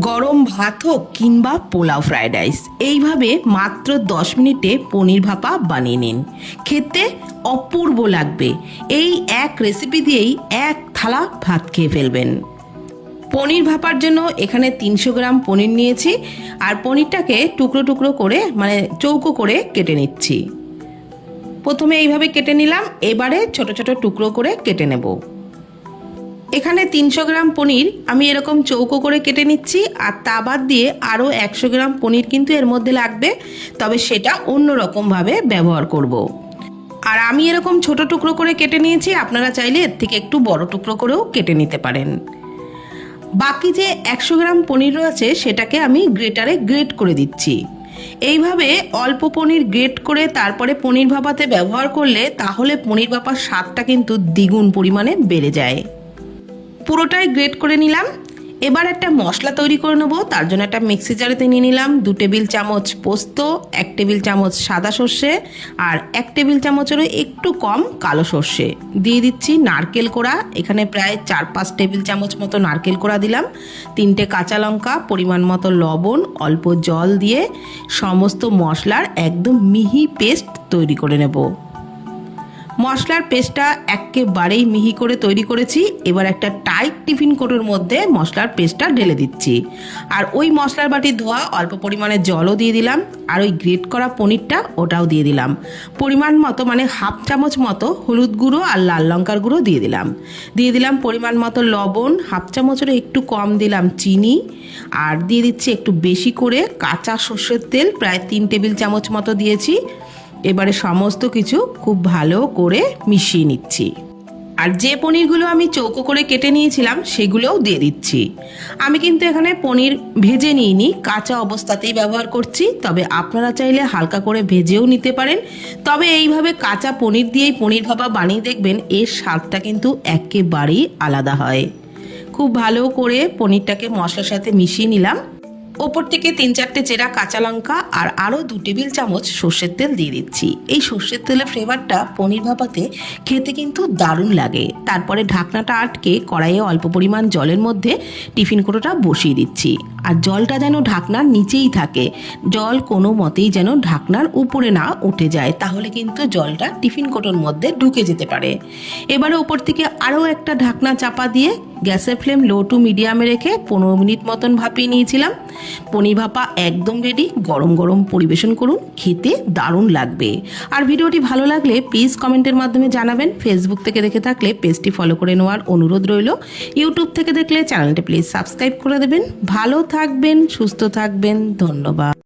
গরম ভাত হোক কিংবা পোলাও ফ্রায়েড রাইস এইভাবে মাত্র দশ মিনিটে পনির ভাপা বানিয়ে নিন। খেতে অপূর্ব লাগবে। এই এক রেসিপি দিয়েই এক থালা ভাত খেয়ে ফেলবেন। পনির ভাপার জন্য এখানে তিনশো গ্রাম পনির নিয়েছি আর পনিরটাকে টুকরো টুকরো করে মানে চৌকো করে কেটে নিচ্ছি। প্রথমে এইভাবে কেটে নিলাম, এবারে ছোট ছোট টুকরো করে কেটে নেব। এখানে তিনশো গ্রাম পনির আমি এরকম চৌকো করে কেটে নিচ্ছি, আর তা বাদ দিয়ে আরও একশো গ্রাম পনির কিন্তু এর মধ্যে লাগবে, তবে সেটা অন্য রকমভাবে ব্যবহার করব। আর আমি এরকম ছোট টুকরো করে কেটে নিয়েছি, আপনারা চাইলে এর থেকে একটু বড় টুকরো করেও কেটে নিতে পারেন। বাকি যে একশো গ্রাম পনির রয়েছে, সেটাকে আমি গ্রেটারে গ্রেট করে দিচ্ছি। এইভাবে অল্প পনির গ্রেট করে তারপরে পনির ভাপাতে ব্যবহার করলে তাহলে পনির ভাপার স্বাদটা কিন্তু দ্বিগুণ পরিমাণে বেড়ে যায়। পুরোটাই গ্রেট করে নিলাম। এবার একটা মশলা তৈরি করে নেব। তার জন্য একটা মিক্সি জারেতে নিয়ে নিলাম। দু টেবিল চামচ পোস্ত, এক টেবিল চামচ সাদা সর্ষে আর এক টেবিল চামচেরও একটু কম কালো সর্ষে। দিয়ে দিচ্ছি নারকেল কোড়া। এখানে প্রায় চার পাঁচ টেবিল চামচ মতো নারকেল কোড়া দিলাম। তিনটে কাঁচা লঙ্কা, পরিমাণ মতো লবণ, অল্প জল দিয়ে সমস্ত মশলার একদম মিহি পেস্ট তৈরি করে নেব। মশলার পেস্টটা একেবারেই মিহি করে তৈরি করেছি। এবার একটা টাইট টিফিন কোটোর মধ্যে মশলার পেস্টটা ঢেলে দিচ্ছি। আর ওই মশলার বাটি ধোয়া অল্প পরিমাণে জলও দিয়ে দিলাম। আর ওই গ্রেট করা পনিরটা ওটাও দিয়ে দিলাম। পরিমাণ মতো মানে হাফ চামচ মতো হলুদ গুঁড়ো আর লাল লঙ্কার গুঁড়ো দিয়ে দিলাম। দিয়ে দিলাম পরিমাণ মতো লবণ হাফ চামচেরও একটু কম দিলাম চিনি। আর দিয়ে দিচ্ছি একটু বেশি করে কাঁচা সর্ষের তেল, প্রায় তিন টেবিল চামচ মতো দিয়েছি। এবারে সমস্ত কিছু খুব ভালো করে মিশিয়ে নিচ্ছি। আর যে পনিরগুলো আমি চৌকো করে কেটে নিয়েছিলাম, সেগুলোও দিয়ে দিচ্ছি। আমি কিন্তু এখানে পনির ভেজে নিইনি, কাঁচা অবস্থাতেই ব্যবহার করছি, তবে আপনারা চাইলে হালকা করে ভেজেও নিতে পারেন। তবে এইভাবে কাঁচা পনির দিয়েই পনির ভাপা বানিয়ে দেখবেন, এর স্বাদটা কিন্তু একেবারেই আলাদা হয়। খুব ভালো করে পনিরটাকে মশলার সাথে মিশিয়ে নিলাম। ওপর থেকে তিন চারটে চেরা কাঁচা লঙ্কা আর আরও দু টেবিল চামচ সর্ষের তেল দিয়ে দিচ্ছি। এই সর্ষের তেলের ফ্লেভারটা পনির ভাপাতে খেতে কিন্তু দারুণ লাগে। তারপরে ঢাকনাটা আটকে কড়াইয়ে অল্প পরিমাণ জলের মধ্যে টিফিন কোটোটা বসিয়ে দিচ্ছি। আর জলটা যেন ঢাকনার নিচেই থাকে। জল কোনো মতেই যেন ঢাকনার উপরে না উঠে যায়। তাহলে কিন্তু জলটা টিফিন কোটোর মধ্যে ঢুকে যেতে পারে। এবারে উপর থেকে আরও একটা ঢাকনা চাপা দিয়ে গ্যাসের ফ্লেম লো টু মিডিয়ামে রেখে পনেরো মিনিট মতন ভাপিয়ে নিয়েছিলাম। পনির ভাপা একদম রেডি গরম গরম পরিবেশন করুন, খেতে দারুণ লাগবে। আর ভিডিওটি ভালো লাগলে প্লিজ কমেন্টের মাধ্যমে জানাবেন। ফেসবুক থেকে দেখে থাকলে পেজটি ফলো করে নেওয়ার অনুরোধ রইল। ইউটিউব থেকে দেখলে চ্যানেলটি প্লিজ সাবস্ক্রাইব করে দেবেন। ভালো থাকবেন, সুস্থ থাকবেন, ধন্যবাদ।